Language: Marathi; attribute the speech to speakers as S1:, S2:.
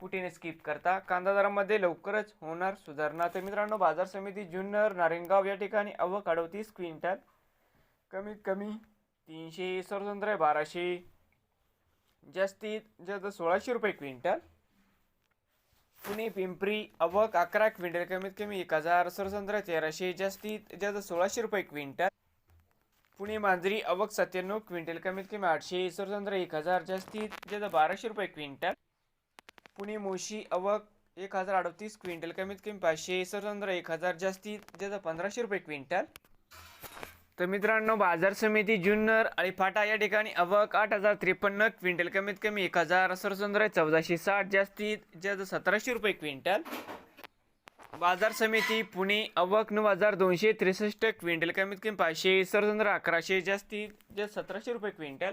S1: कुठे स्किप करता. कांदा दरामध्ये लवकरच होणार सुधारणा. तर मित्रांनो बाजार समिती जुन्नर नारायणगाव या ठिकाणी अवक अडवतीस क्विंटल. कमीत कमी तीनशे स्वतंत्र बाराशे. जास्तीत जास्त सोळाशे रुपये क्विंटल. पुणे पिंपरी अवक अकरा क्विंटल. कमीत कमी एक हजार सरसंत्र तेराशे. जास्तीत जास्त सोळाशे रुपये क्विंटल. पुणे मांजरी अवक सत्त्याण्णव क्विंटल. कमीत कमी आठशे सरसंत्र एक हजार. जास्तीत जास्त बाराशे रुपये क्विंटल. पुणे मोशी अवक एक हजार अडतीस क्विंटल कमीत कमी पाचशे सरसंत्र एक हजार जास्तीत जास्त पंधराशे रुपये क्विंटल. तर मित्रांनो बाजार समिती जुन्नर आणि फाटा या ठिकाणी अवक आठ हजार त्रेपन्न क्विंटल कमीत कमी एक हजार सरसंद्र चौदाशे साठ जास्तीत जास्त सतराशे रुपये क्विंटल. बाजार समिती पुणे अवक नऊ हजार दोनशे त्रेसष्ट क्विंटल कमीत कमी पाचशे सरसंद्र अकराशे जास्तीत जास्त सतराशे रुपये क्विंटल.